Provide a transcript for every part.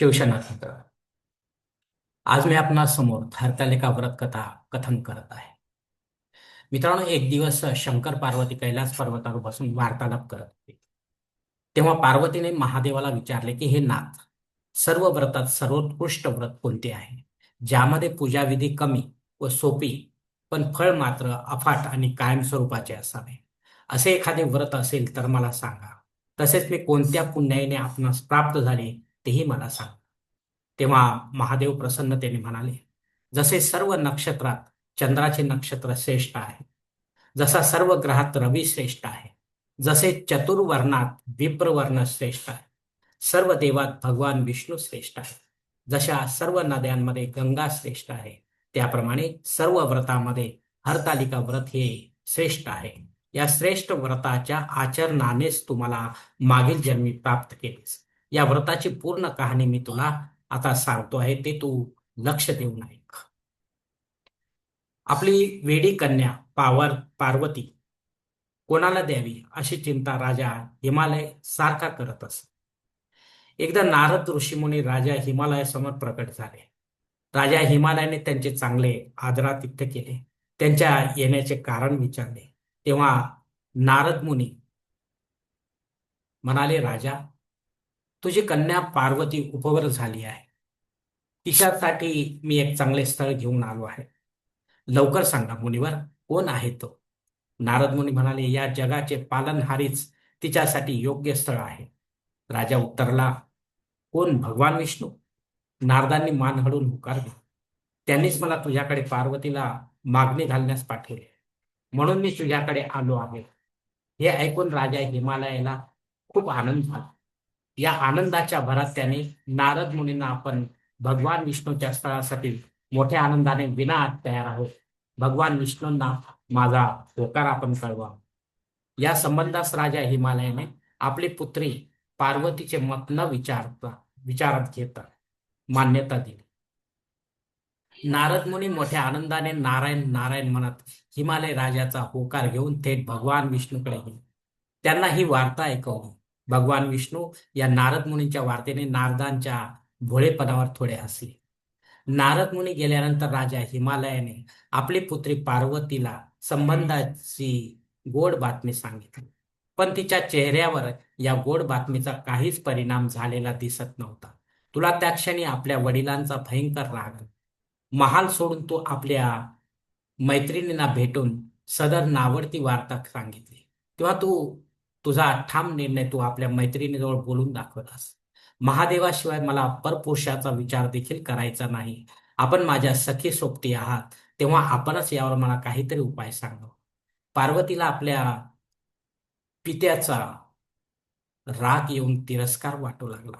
शिवसेनात आज मी आपणासमोर हरतालिका व्रत कथा कथन करत आहे. मित्रांनो एक दिवस शंकर पार्वती कैलास पर्वतावर बसून वार्तालाप करत होते. तेव्हा पार्वतीने महादेवाला विचारले की हे नाथ सर्व व्रतात सर्वोत्कृष्ट व्रत कोणते आहे? ज्यामध्ये पूजाविधी कमी व सोपी पण फळ मात्र अफाट आणि कायमस्वरूपाचे असावे? असे एखादे व्रत असेल तर मला सांगा. तसेच मी कोणत्या पुण्याईने आपणास प्राप्त झाले तेही मला सांग. तेव्हा महादेव प्रसन्नतेने म्हणाले जसे सर्व नक्षत्रात चंद्राचे नक्षत्र श्रेष्ठ आहे जसा सर्व ग्रहात रवी श्रेष्ठ आहे जसे चतुर्वर्णात विप्रवर्ण श्रेष्ठ आहे सर्व देवात भगवान विष्णू श्रेष्ठ आहे जशा सर्व नद्यांमध्ये गंगा श्रेष्ठ आहे त्याप्रमाणे सर्व व्रतामध्ये हरतालिका व्रत हे श्रेष्ठ आहे. या श्रेष्ठ व्रताच्या आचरणानेच तुम्हाला मागील जन्मी प्राप्त केलेस. या व्रताची पूर्ण कहाणी मी तुला आता सांगतो आहे ते तू लक्ष देऊन ऐक. आपली वेडी कन्या पावर पार्वती कोणाला द्यावी अशी चिंता राजा हिमालय सारखा करत अस. एकदा नारद ऋषीमुनी राजा हिमालयासमोर प्रकट झाले. राजा हिमालयाने त्यांचे चांगले आदरातिथ्य केले. त्यांच्या येण्याचे कारण विचारले. तेव्हा नारद मुनी म्हणाले राजा तुझी कन्या पार्वती उपवर झाली आहे तिच्यासाठी मी एक चांगले स्थळ घेऊन आलो आहे. लवकर सांगा मुनिवर कोण आहे तो? नारद मुनी म्हणाले या जगाचे पालनहारीच तिच्यासाठी योग्य स्थळ आहे. राजा उत्तरला कोण भगवान विष्णू? नारदांनी मान हडून हुकार त्यांनीच मला तुझ्याकडे पार्वतीला मागणी घालण्यास पाठवले. म्हणून मी तुझ्याकडे आलो आहे. हे ऐकून राजा हिमालयाला खूप आनंद झाला. या आनंदाच्या भरात त्याने नारद मुनींना आपण भगवान विष्णूच्या स्थळासाठी मोठ्या आनंदाने विना तयार आहोत. भगवान विष्णूंना माझा होकार आपण कळवा. या संबंधास राजा हिमालयाने आपली पुत्री पार्वतीचे मत न विचारता विचारात घेता मान्यता दिली. नारद मुनी मोठ्या आनंदाने नारायण नारायण म्हणत हिमालय राजाचा होकार घेऊन थेट भगवान विष्णूकडे गेले. त्यांना ही वार्ता ऐकवली. भगवान विष्णू या नारद मुनींच्या वार्तेने नारदांच्या भोळेपणावर थोडे हसले. नारद मुनी गेल्यानंतर राजा हिमालयाने आपली पुत्री पार्वतीला संबंधाची गोड बातमी सांगितली. पण तिच्या चेहऱ्यावर या गोड बातमीचा काहीच परिणाम झालेला दिसत नव्हता. तुला त्या क्षणी आपल्या वडिलांचा भयंकर राग महाल सोडून तू आपल्या मैत्रिणींना भेटून सदर नावडती वार्ता सांगितली. तेव्हा तू तुझा ठाम निर्णय तू आपल्या मैत्रिणीजवळ बोलून दाखवलास महादेवाशिवाय मला परपुरुषाचा विचार देखील करायचा नाही. आपण माझ्या सखी सोबती आहात तेव्हा आपणच यावर मला काहीतरी उपाय सांगा पार्वतीला आपल्या पित्याचा राग येऊन तिरस्कार वाटू लागला.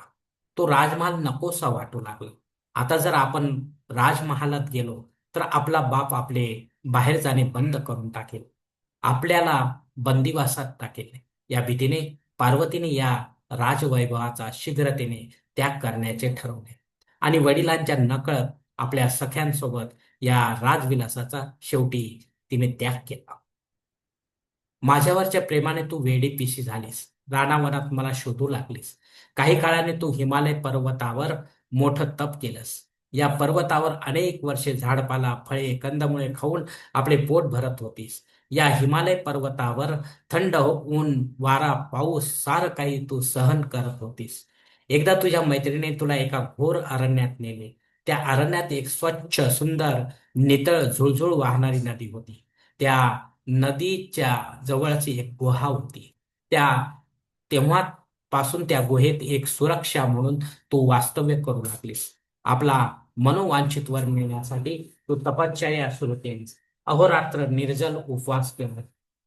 तो राजमहाल नकोसा वाटू लागला. आता जर आपण राजमहालात गेलो तर आपला बाप आपले बाहेर जाणे बंद करून टाकेल. आपल्याला बंदिवासात टाकेल. या भीतीने पार्वतीने या राजवैभवाचा शीघ्रतेने त्याग करण्याचे ठरवले. आणि वडिलांच्या नकळत आपल्या सख्यांसोबत या राजविलासाचा शेवटी तिने त्याग केला. माझ्यावरच्या प्रेमाने तू वेडी पिशी झालीस. रानावनात मला शोधू लागलीस. काही काळाने तू हिमालय पर्वतावर मोठं तप केलंस. या पर्वतावर अनेक वर्षे झाडपाला फळे कंदमुळे खाऊन आपले पोट भरत होतीस. या हिमालय पर्वतावर थंड ऊन वारा पाऊस सारं काही तू सहन करत होतीस. एकदा तुझ्या मैत्रिणीने तुला एका घोर अरण्यात नेले. त्या अरण्यात एक स्वच्छ सुंदर नितळ झुळझुळ वाहणारी नदी होती. त्या नदीच्या जवळची एक गुहा होती. त्या तेव्हा पासून त्या गुहेत एक सुरक्षा म्हणून तू वास्तव्य करू लागलीस. आपला मनोवांछित वर मिळण्यासाठी तू तपश्चर्या सुरू केलीस. अहोरात्र निर्जल उपवास केला.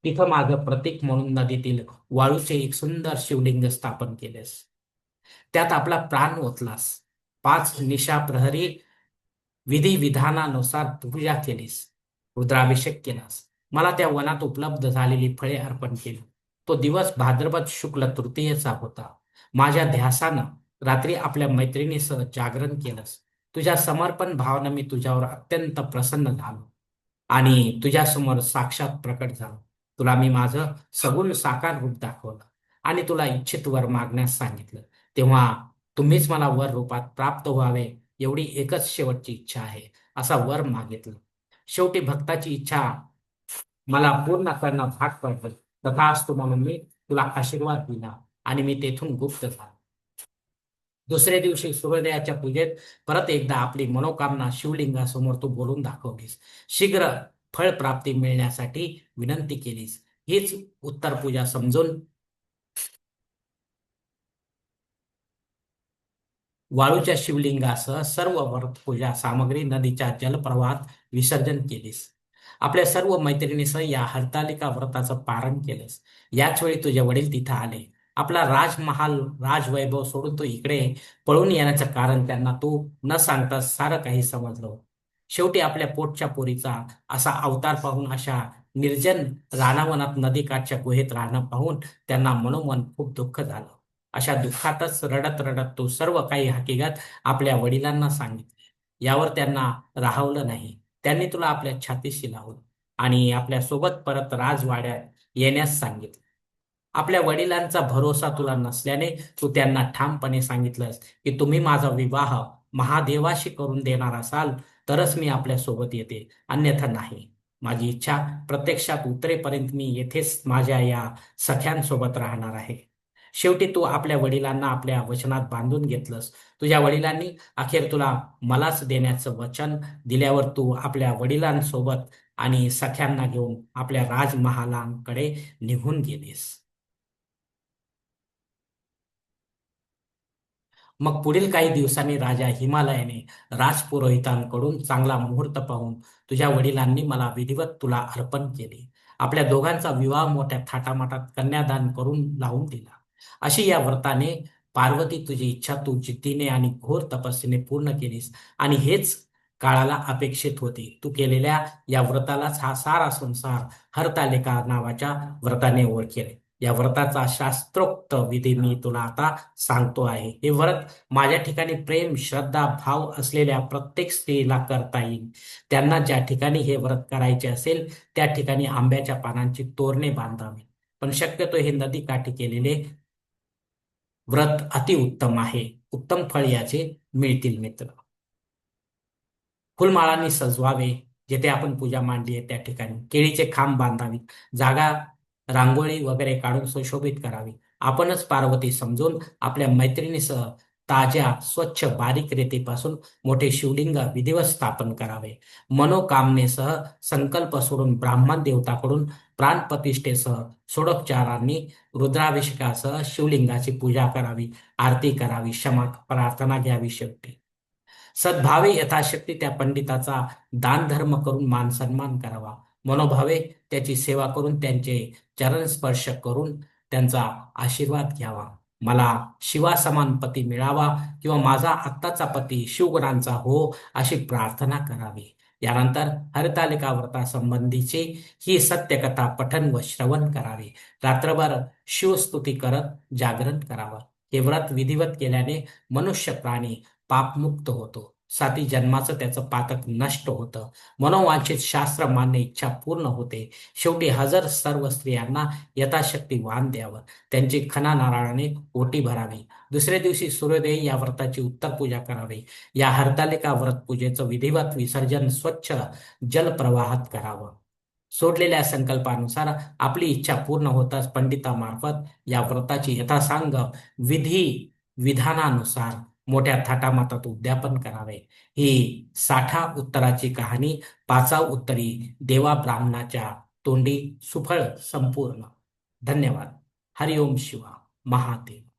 तिथं माग प्रतीक म्हणून नदीतील वाळूचे एक सुंदर शिवलिंग स्थापन केलेस. त्यात आपला प्राण ओतलास. पाच निशा प्रहरी विधी विधानानुसार पूजा केलीस. रुद्राभिषेक केलास. मला त्या वनात उपलब्ध झालेली फळे अर्पण केली. तो दिवस भाद्रपद शुक्ल तृतीयेचा होता. माझ्या ध्यासानं रात्री आपल्या मैत्रिणीसह जागरण केलंस. तुझ्या समर्पण भावनं मी तुझ्यावर अत्यंत प्रसन्न झालो. आणि तुझ्यासमोर साक्षात प्रकट झालो. तुला मी माझं सगुण साकार रूप दाखवलं आणि तुला इच्छित वर मागण्यास सांगितलं. तेव्हा तुम्हीच मला वर रूपात प्राप्त व्हावे एवढी एकच शेवटची इच्छा आहे असा वर मागितलं. शेवटी भक्ताची इच्छा मला पूर्ण करणं भाग पडलं. तथास्तु म्हणून मी तुला आशीर्वाद दिला आणि मी तेथून गुप्त झालो. दुसऱ्या दिवशी सूर्योदयाच्या पूजेत परत एकदा आपली मनोकामना शिवलिंगासमोर तू बोलून दाखवलीस. शीघ्र फळ प्राप्ती मिळण्यासाठी विनंती केलीस. हीच उत्तर पूजा समजून वाळूच्या शिवलिंगासह सर्व व्रत पूजा सामग्री नदीच्या जलप्रवाहात विसर्जन केलीस. आपल्या सर्व मैत्रिणीसह या हरतालिका व्रताचं पारण केलंस. याच वेळी तुझे वडील तिथं आले. आपला राजमहाल राजवैभव सोडून तो इकडे पळून येण्याचं कारण त्यांना तू न सांगता सारं काही समजलं. शेवटी आपल्या पोटच्या पोरीचा असा अवतार पाहून अशा निर्जन रानावनात नदीकाठच्या गुहेत राहणं पाहून त्यांना मनोमन खूप दुःख झालं. अशा दुःखातच रडत रडत तो सर्व काही हकीकत आपल्या वडिलांना सांगितले. यावर त्यांना राहवलं नाही. त्यांनी तुला आपल्या छातीशी लावलं आणि आपल्यासोबत परत राजवाड्यात येण्यास सांगितलं. आपल्या वडिलांचा भरोसा तुला नसल्याने तू त्यांना ठामपणे सांगितलंस की तुम्ही माझा विवाह महादेवाशी करून देणार असाल तरच मी आपल्यासोबत येते. अन्यथा नाही. माझी इच्छा प्रत्यक्षात उतरेपर्यंत मी येथेच माझ्या या सख्यांसोबत राहणार आहे. शेवटी तू आपल्या वडिलांना आपल्या वचनात बांधून घेतलंस. तुझ्या वडिलांनी अखेर तुला मलाच देण्याचं वचन दिल्यावर तू आपल्या वडिलांसोबत आणि सख्यांना घेऊन आपल्या राजमहालांकडे निघून गेलीस. मग पुढील काही दिवसांनी राजा हिमालयाने राजपुरोहितांकडून चांगला मुहूर्त पाहून तुझ्या वडिलांनी मला विधिवत तुला अर्पण केले. आपल्या दोघांचा विवाह मोठ्या थाटामाटात कन्यादान करून लावून दिला. अशी या व्रताने पार्वती तुझी इच्छा तू जिद्दीने आणि घोर तपस्वीने पूर्ण केलीस आणि हेच काळाला अपेक्षित होते. तू केलेल्या या व्रतालाच हा सारा संसार हरतालिका नावाच्या व्रताने ओळखेल या व्रताचा शास्त्रोक्त विधी मी तुला आता सांगतो आहे. हे व्रत माझ्या ठिकाणी प्रेम श्रद्धा भाव असलेल्या प्रत्येक स्त्रीला करता येईल. त्यांना ज्या ठिकाणी हे व्रत करायचे असेल त्या ठिकाणी आंब्याच्या पानांची तोरणे बांधावी. पण शक्यतो हे नदी काठी केलेले व्रत अतिउत्तम आहे. उत्तम फळ याचे मिळतील मित्र. फुलमाळांनी सजवावे जेथे आपण पूजा मांडली आहे त्या ठिकाणी. केळीचे खांब बांधावीत. जागा रांगोळी वगैरे काढून सुशोभित करावी. आपणच पार्वती समजून आपल्या मैत्रिणीसह ताज्या स्वच्छ बारीक रेतीपासून मोठे शिवलिंग विधिवत स्थापन करावे. मनोकामनेसह संकल्प सोडून ब्राह्मण देवताकडून प्राणप्रतिष्ठेसह सोडोपचारांनी रुद्राभिषेकासह शिवलिंगाची पूजा करावी आरती करावी क्षमा प्रार्थना घ्यावी शेवटी. सद्भावे यथाशक्ती त्या पंडिताचा दान धर्म करून मान सन्मान करावा. मनोभावे त्याची सेवा करून त्यांचे चरण स्पर्श करून त्यांचा आशीर्वाद घ्यावा. मला शिवासमान पती मिळावा किंवा माझा आत्ताचा पती शिवगुणांचा हो अशी प्रार्थना करावी. यानंतर हरितालिका व्रतासंबंधीची ही सत्यकथा पठन व श्रवण करावे. रात्रभर शिवस्तुती करत जागरण करावं. हे व्रत विधिवत केल्याने मनुष्य प्राणी पापमुक्त होतो. साती जन्माचं त्याचं पातक नष्ट होतं. मनोवांछित शास्त्र मान्य इच्छा पूर्ण होते. शेवटी हजर सर्व स्त्रियांना यथाशक्ती वाण द्यावं. त्यांची खना नारळाने ओटी भरावी. दुसऱ्या दिवशी सूर्योदय या व्रताची उत्तर पूजा करावी. या हरतालिका व्रत पूजेचं विधिवत विसर्जन स्वच्छ जलप्रवाहात करावं. सोडलेल्या संकल्पानुसार आपली इच्छा पूर्ण होताच पंडितामार्फत या व्रताची यथासांग विधी विधानानुसार मोठ्या थाटामाटात उद्यापन करावे. ही साठा उत्तराची कहाणी पाचाव उत्तरी देवा ब्राह्मणाच्या तोंडी सुफळ संपूर्ण. धन्यवाद. हरिओम शिवा. महादेव.